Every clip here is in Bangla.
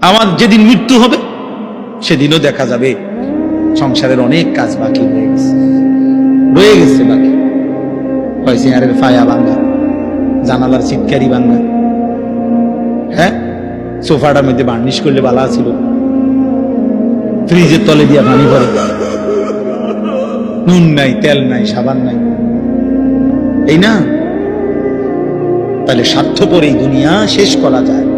আমার যেদিন মৃত্যু হবে, সেদিনও দেখা যাবে। সংসারের অনেক কাজ বাকি রয়ে গেছে। রয়ে গেছে বাকি। হয় ফায়া ভাঙ্গা জানালার চিৎকারি ভাঙ্গা হ্যাঁ? সোফাটার মধ্যে বার্নিশ করলে বালা ছিল। ফ্রিজের তলে দিয়া পানি ভরে নুন নাই, তেল নাই, সাবান নাই। এই না? তাহলে স্বার্থপর এই দুনিয়া শেষ করা যায়।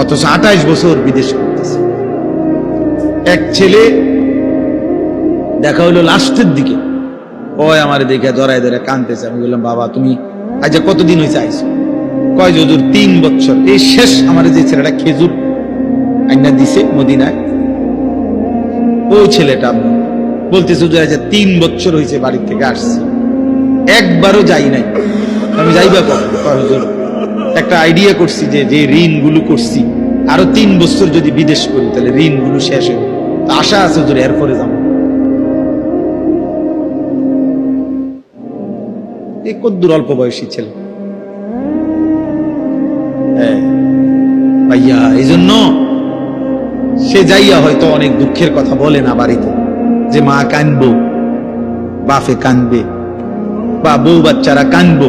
অথচ আঠাইশ বছর বিদেশ করতেছে। এক ছেলে দেখা হলো লাস্টের দিকে। ওই আমার দেখে ধরায় ধরে কানতেছে আমি বললাম, বাবা, তুমি আজ কতদিন হয়েছে আইসো কয় যদুর তিন বছর। এই শেষ আমার যে ছেলেটা খেজুর আইনা দিছে মদিনায়। ওই ছেলেটা বলতেছে আজ তিন বছর হয়েছে বাড়ির থেকে আসছি। একবারও যাই নাই। আমি যাইবা কখন হুজুর একটা আইডিয়া করছি যে যে ঋণগুলো করছি আরও তিন বছর যদি বিদেশ করি তাহলে ঋণগুলো শেষ হবে আশা আছে হুজুর এরপরে যাব। কদ্দুর অল্প বয়সী ছেলে। হ্যাঁ, ভাইয়া এই জন্য সে যাইয়া হয়তো অনেক দুঃখের কথা বলে না বাড়িতে যে মা কানবো বাফে কানবে বা বউ বাচ্চারা কানবো।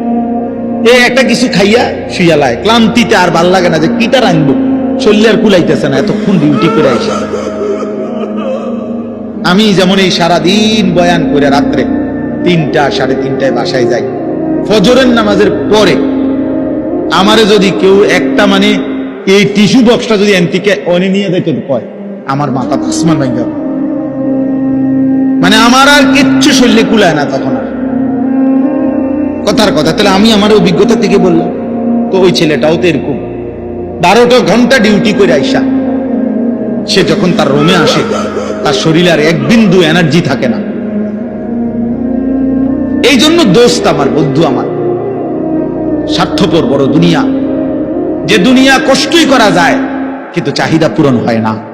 এ একটা কিছু খাইয়া শুইয়া লায়। ক্লান্তিতে আর ভালো লাগে না যে কিটা রাখব শরীর আর কুলাইতেছে না, এতক্ষণ ডিউটি করে আইসা। আমি যেমন এই সারাদিন বয়ান করে রাত্রে তিনটা, সাড়ে তিনটায় বাসায় যাই। ফজরের নামাজের পরে আমারে যদি কেউ একটা মানে এই টিস্যু বক্সটা যদি এনতিকে অনে নিয়ে তো কয়, আমার মাথা আসমান মানে আমার আর কিচ্ছু শরীরে কুলায় না তখন আর। কথার কথা। তাহলে আমি আমার অভিজ্ঞতা থেকে বললাম, তো ওই ছেলেটাও তো এরকম। বারোটা ঘণ্টা ডিউটি করে আইসা। সে যখন তার রোমে আসে, তার শরীরে আর এক বিন্দু এনার্জি থাকে না। এই জন্য দোস্ত আমার, বন্ধু আমার, স্বার্থপর বড় দুনিয়া। যে দুনিয়া কষ্টই করা যায়, কিন্তু চাহিদা পূরণ হয় না।